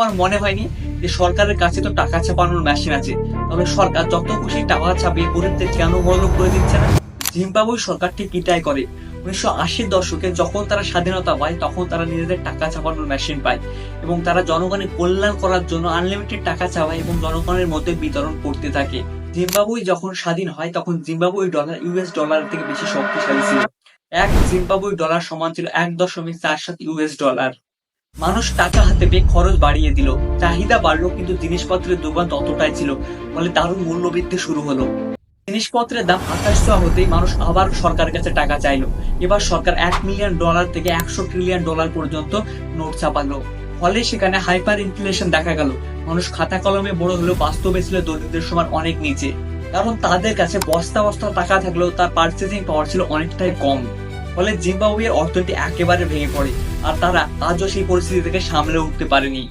তোমার মনে হয়নি যে সরকারের কাছে তো টাকা ছাপানোর মেশিন আছে। তাহলে সরকার যত খুশি টাকা ছাপিয়ে গরিবদের কেন বড়লোক করে দিচ্ছে না? জিম্বাবুই সরকার ঠিক এটাই করে। উনিশশো আশির দশকে যখন তারা স্বাধীনতা পায়, তখন তারা নিজেদের টাকা ছাপানোর মেশিন পায় এবং তারা জনগণের কল্যাণ করার জন্য আনলিমিটেড টাকা চাওয়ায় এবং জনগণের মধ্যে বিতরণ করতে থাকে। জিম্বাবুই যখন স্বাধীন হয়, তখন জিম্বাবুই ডলার ইউএস ডলার থেকে বেশি শক্তিশালী ছিল। এক জিম্বাবুই ডলার সমান ছিল এক দশমিক চার সাত ইউএস ডলার মানুষ টাকা হাতে পেয়ে খরচ বাড়িয়ে দিল। চাহিদা বাড়লো, কিন্তু জিনিসপত্রের দোকান ততটাই ছিল, ফলে দারুণ মূল্যবৃদ্ধি শুরু হলো। জিনিসপত্রের দাম আকাশ ছোঁয়া হতেই মানুষ আবার সরকারের কাছে টাকা চাইলো। এবার সরকার এক মিলিয়ন ডলার থেকে একশো ট্রিলিয়ন ডলার পর্যন্ত নোট ছাপালো। ফলে সেখানে হাইপার ইনফ্লেশন দেখা গেল। মানুষ খাতা কলমে বড় হলেও বাস্তবে ছিল দরিদ্রের সমান অনেক নিচে। কারণ তাদের কাছে বস্তা বস্তা টাকা থাকলেও তার পার্চেসিং পাওয়ার ছিল অনেকটাই কম। ফলে জিম্বাবুয়ের অর্থনীতি একেবারে ভেঙে পড়ে, আর তারা আজও সেই পরিস্থিতি থেকে সামলে উঠতে পারেনি।